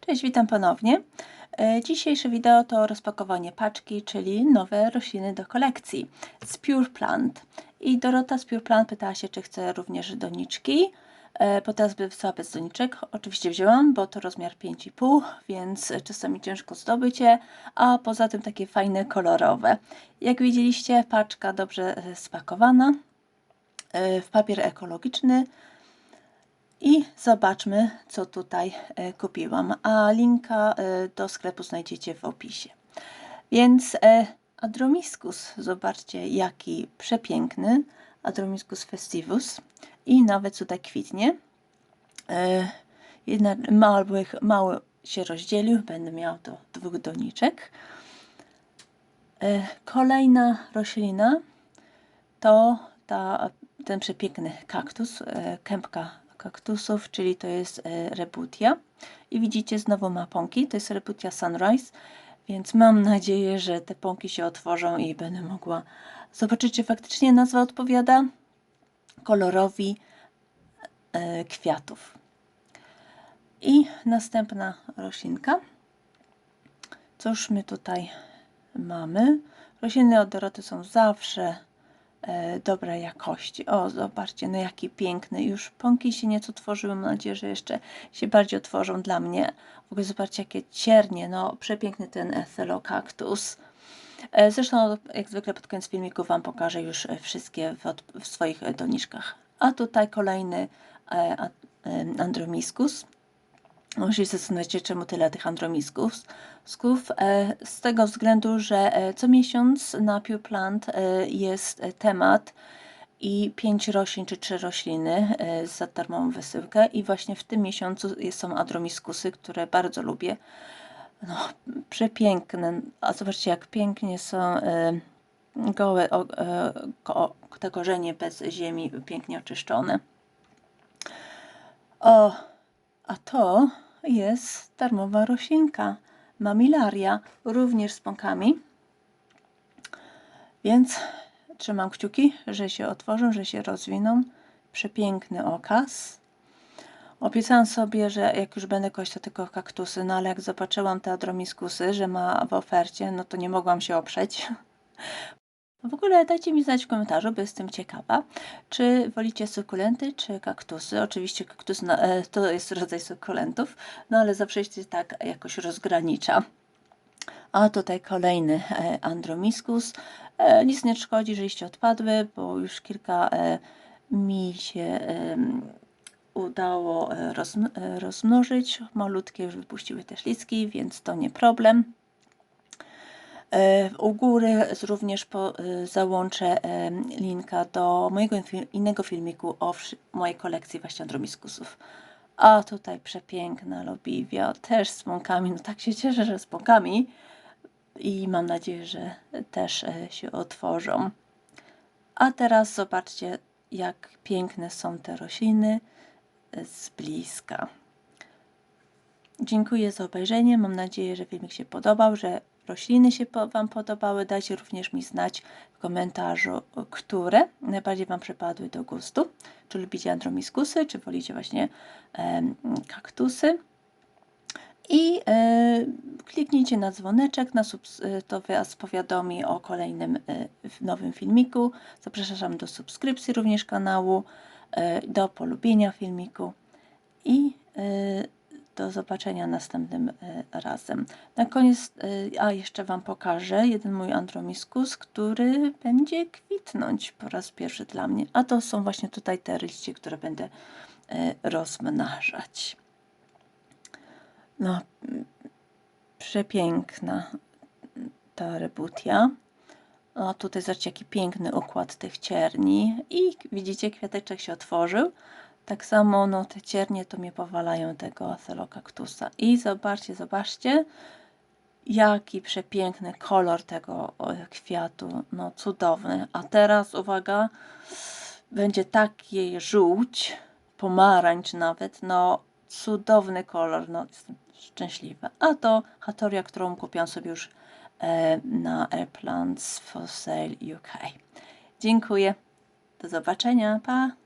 Cześć, witam ponownie. E, Dzisiejsze wideo to rozpakowanie paczki, czyli nowe rośliny do kolekcji z Pure Plant. I Dorota z Pure Plant pytała się, czy chce również doniczki, e, bo teraz by wysłała bez doniczek. Oczywiście wzięłam, bo to rozmiar 5,5, więc czasami ciężko zdobyć je, a poza tym takie fajne, kolorowe. Jak widzieliście, paczka dobrze spakowana e, w papier ekologiczny. I zobaczmy, co tutaj e, kupiłam. A linka e, do sklepu znajdziecie w opisie. Więc e, Adromiscus, zobaczcie jaki przepiękny. Adromiscus festivus. I nawet tutaj kwitnie. Jedna, mały, mały się rozdzielił, będę miał do dwóch doniczek. Kolejna roślina to ta, ten przepiękny kaktus, kępka kaktusów, czyli to jest e, rebutia. I widzicie znowu ma pąki, to jest rebutia sunrise, więc mam nadzieję, że te pąki się otworzą i będę mogła zobaczyć, czy faktycznie nazwa odpowiada kolorowi e, kwiatów. I następna roślinka. Cóż my tutaj mamy? Rośliny od Doroty są zawsze dobrej jakości. O, zobaczcie, no jaki piękny. Już pąki się nieco tworzyły. Mam nadzieję, że jeszcze się bardziej otworzą dla mnie. W ogóle zobaczcie, jakie ciernie. No, przepiękny ten Ethelocactus. E, Zresztą, jak zwykle pod koniec filmiku Wam pokażę już e, wszystkie w, w swoich e, doniczkach. A tutaj kolejny e, Andromiscus. Może się czemu tyle tych andromisków. Sków, e, z tego względu, że e, co miesiąc na Pure Plant e, jest temat i pięć roślin czy trzy rośliny za darmową wysyłkę i właśnie w tym miesiącu są adromiskusy, które bardzo lubię. No, przepiękne. A zobaczcie, jak pięknie są gołe te korzenie bez ziemi, pięknie oczyszczone. O, a to jest darmowa roślinka. Mamilaria, również z pąkami. Więc trzymam kciuki, że się otworzą, że się rozwiną. Przepiękny okaz. Obiecałam sobie, że jak już będę kość, to tylko kaktusy, no ale jak zobaczyłam te adromiskusy, że ma w ofercie, no to nie mogłam się oprzeć. W ogóle dajcie mi znać w komentarzu, bo jestem ciekawa, czy wolicie sukulenty, czy kaktusy. Oczywiście kaktus e, to jest rodzaj sukulentów, no ale zawsze się tak jakoś rozgranicza. A tutaj kolejny e, Andromiscus. E, nic nie szkodzi, że liście odpadły, bo już kilka mi się udało rozm- rozmnożyć. Malutkie już wypuściły też listki, więc to nie problem. E, U góry również po, e, załączę e, linka do mojego innego filmiku o mojej kolekcji właśnie andromiskusów. A tutaj przepiękna lobiwia, też z pąkami. No tak się cieszę, że z pąkami. I mam nadzieję, że też się otworzą. A teraz zobaczcie, jak piękne są te rośliny z bliska. Dziękuję za obejrzenie. Mam nadzieję, że filmik się podobał, że rośliny się Wam podobały. Dajcie również mi znać w komentarzu, które najbardziej Wam przypadły do gustu. Czy lubicie andromiskusy, czy wolicie właśnie em, kaktusy. I e, kliknijcie na dzwoneczek, na e, to Was powiadomi o kolejnym e, nowym filmiku. Zapraszam do subskrypcji również kanału, e, do polubienia filmiku i e, do zobaczenia następnym e, razem. Na koniec, e, a jeszcze Wam pokażę jeden mój andromiskus, który będzie kwitnąć po raz pierwszy dla mnie. A to są właśnie tutaj te liście, które będę e, rozmnażać. No, przepiękna ta rebutia. O, tutaj zobaczcie, jaki piękny układ tych cierni. I widzicie, kwiateczek się otworzył. Tak samo, no, te ciernie to mnie powalają tego Athelocactusa. I zobaczcie, zobaczcie, jaki przepiękny kolor tego kwiatu. No, cudowny. A teraz, uwaga, będzie taki żółć, pomarańcz nawet, no, cudowny kolor, no, jestem szczęśliwa. A to Hatoria, którą kupiłam sobie już e, na Airplants for Sale UK. Dziękuję. Do zobaczenia. Pa!